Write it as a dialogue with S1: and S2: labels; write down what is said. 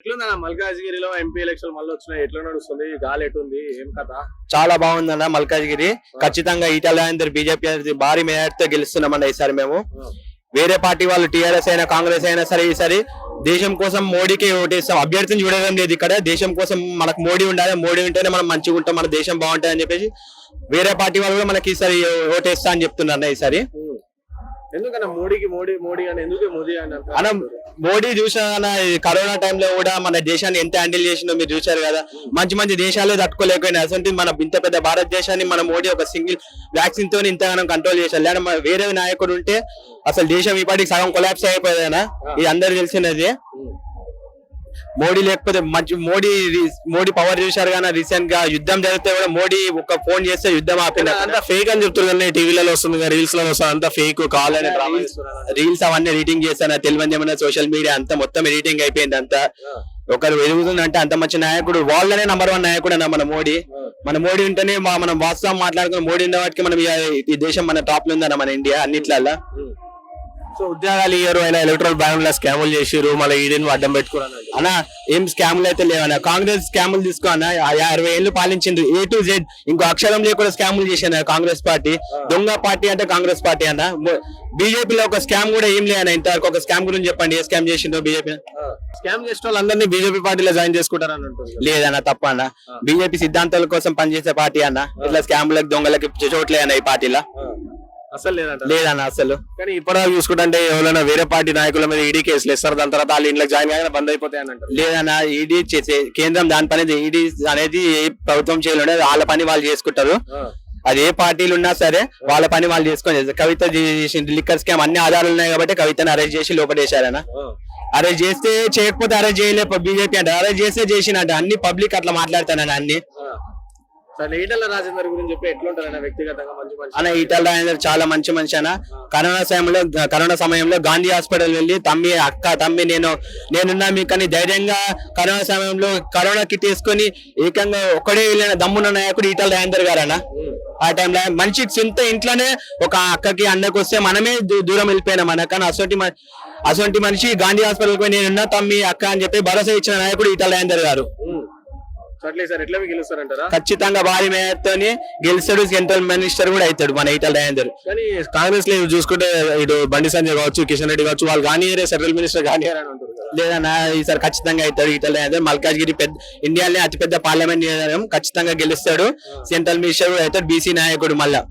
S1: ఎట్లుందన్న మల్కాజ్గిరిలో MP election మళ్ళీ వచ్చినాయి? ఎట్లా నడుస్తుంది? గాలి ఎటుంది? ఏం కథ?
S2: చాలా బాగుందన్న మల్కాజ్గిరి. ఖచ్చితంగా ఈటల అందరు బీజేపీ భారీ మేరతో గెలుస్తున్నామన్న ఈసారి మేము. వేరే పార్టీ వాళ్ళు టీఆర్ఎస్ అయినా కాంగ్రెస్ అయినా సరే ఈసారి దేశం కోసం మోడీకి ఓటేస్తాం. అభ్యర్థిని చూడడం లేదు ఇక్కడ. దేశం కోసం మనకు మోడీ ఉండాలి. మోడీ ఉంటేనే మనం మంచిగా ఉంటాం. మన దేశం బాగుంటుంది అని చెప్పేసి వేరే పార్టీ వాళ్ళు కూడా మనకి ఈసారి ఓటేస్తా అని చెప్తున్నారు అన్న ఈసారి.
S1: ఎందుకన్నా మోడీకి మోడీ మోడీ అని ఎందుకు మోదీ అని?
S2: అన్న మోడీ చూసిన కరోనా టైంలో కూడా మన దేశాన్ని ఎంత హ్యాండిల్ చేసిందో మీరు చూశారు కదా. మంచి మంచి దేశాలే తట్టుకోలేకపోయినాయి. అసలు మన ఇంత పెద్ద భారతదేశాన్ని మన మోడీ ఒక సింగిల్ వ్యాక్సిన్ తోని ఇంతగానం కంట్రోల్ చేశారు. లేదా మన వేరే నాయకుడు ఉంటే అసలు దేశం ఇప్పటికి సగం కొలాప్స్ అయిపోయేదనా ఇది అందరు తెలిసినది. మోడీ లేకపోతే మంచి మోడీ మోడీ పవర్ చూశారు కానీ రీసెంట్గా యుద్ధం జరిగితే కూడా మోడీ ఒక ఫోన్ చేస్తే యుద్ధం ఆపిన
S1: అంతా ఫేక్ అని చెప్తున్నారు టీవీలలో వస్తుంది రీల్స్లో వస్తుంది. అంతా ఫేక్ కాల్ అనే
S2: రీల్స్ అవన్నీ ఎడిటింగ్ చేస్తాను తెలియని ఏమన్నా సోషల్ మీడియా అంతా మొత్తం ఎడిటింగ్ అయిపోయింది అంతా. ఒకరు ఎదుగుతుందంటే అంత మంచి నాయకుడు వాళ్ళనే నంబర్ వన్ నాయకుడు అన్న మన మోడీ. మన మోడీ ఉంటేనే మనం వాస్తవం మాట్లాడుకున్న మోడీ ఉన్న వాటికి మనం ఈ- దేశం మన టాప్లో ఉందన్న మన ఇండియా అన్నిట్లలో
S1: సో ఉద్యోగాలు ఇయ్యరు ఆయన ఎలక్ట్రల్లో స్కాములు చేసిరు మళ్ళీ ఈడీని అడ్డం పెట్టుకున్నాను
S2: అన్న ఏం స్కాములు అయితే లేవన్న కాంగ్రెస్ స్కాములు తీసుకో అన్న అరవై ఏళ్ళు పాలించిండ్రు ఏ టు జెడ్ ఇంకో అక్షరం లేకుండా స్కాములు చేశాను కాంగ్రెస్ పార్టీ. దొంగ పార్టీ అంటే కాంగ్రెస్ పార్టీ అన్న. బీజేపీలో ఒక స్కామ్ కూడా ఏం లేదన్న ఇంతవరకు ఒక స్కామ్ గురించి చెప్పండి ఏ స్కామ్ చేసిండో బీజేపీ.
S1: స్కామ్ చేసిన వాళ్ళందరినీ బీజేపీ పార్టీలో జాయిన్ చేసుకుంటారని అంటుంది
S2: లేదన్న తప్ప అన్న. బీజేపీ సిద్ధాంతాల కోసం పనిచేసే పార్టీ అన్న. ఇట్లా స్కామ్లకు దొంగలకి చోట్లే అన్న ఈ పార్టీలో.
S1: అసలు లేదంట.
S2: లేదన్న అసలు.
S1: కానీ ఇప్పటిదాకా చూసుకుంటే ఎవరైనా వేరే పార్టీ నాయకుల మీద ఈడీ కేసులు ఇస్తారు దాని తర్వాత వాళ్ళు ఇంట్లో జాయిన్ కాగానే బంద్ అయిపోతాయి అని అంటారు.
S2: లేదన్న ఈడీ చేసే కేంద్రం దాని పని ఈడీ అనేది ఏ ప్రభుత్వం చేయలేదు వాళ్ళ పని వాళ్ళు చేసుకుంటారు. అది ఏ పార్టీలు ఉన్నా సరే వాళ్ళ పని వాళ్ళు చేసుకొని. కవిత చేసింది లిక్కర్ స్కామ్ అన్ని ఆధారాలు ఉన్నాయి కాబట్టి కవితను అరెస్ట్ చేసి లోపడేశారన్న అరెస్ట్ చేస్తే చేయకపోతే అరెస్ట్ చేయలే బీజేపీ అంటే. అరెస్ట్ చేస్తే చేసినట్టు అన్ని పబ్లిక్ అట్లా మాట్లాడతానని అన్ని.
S1: సరే ఈటల రాజేందర్ గురించి చెప్పి వ్యక్తిగతంగా మంచి మనిషి
S2: అన్న ఈటల రాజేందర్ చాలా మంచి మనిషి అన్న కరోనా సమయంలో కరోనా సమయంలో గాంధీ హాస్పిటల్ వెళ్ళి తమ్మి అక్క తమ్మి నేను నేనున్నా మీకు అని ధైర్యంగా కరోనా సమయంలో కరోనా కిట్ వేసుకొని ఏకంగా ఒక్కడే వెళ్ళిన దమ్మున్న నాయకుడు ఈటల రాజేందర్ గారు అన్న ఆ టైంలో మనిషి సొంత ఇంట్లోనే ఒక అక్కకి అన్నకు వస్తే మనమే దూరం వెళ్ళిపోయినాం అన్న. కానీ అసొంటి అసొంటి మనిషి గాంధీ హాస్పిటల్ పోయి నేనున్నా తమ్మి అక్క అని చెప్పి భరోసా ఇచ్చిన నాయకుడు ఈటల రాజేందర్ గారు
S1: అట్లే సార్ ఎట్లా గెలుస్తారంటారా
S2: ఖచ్చితంగా భారీ మేయర్తోని గెలిస్తాడు సెంట్రల్ మినిస్టర్ కూడా అవుతాడు మన ఈటల రాజేందర్.
S1: కానీ కాంగ్రెస్లో చూసుకుంటే ఇటు బండి సంజయ్ కావచ్చు కిషన్ రెడ్డి కావచ్చు వాళ్ళు కానీ సెంట్రల్ మినిస్టర్ కానీ.
S2: లేదన్నా ఈసారి ఖచ్చితంగా అవుతాడు ఈటల రాజేందర్. మల్కాజ్గిరి పెద్ద ఇండియాలోనే అతిపెద్ద పార్లమెంట్ ఖచ్చితంగా గెలుస్తాడు. సెంట్రల్ మినిస్టర్ కూడా అవుతాడు బీసీ నాయకుడు మళ్ళా.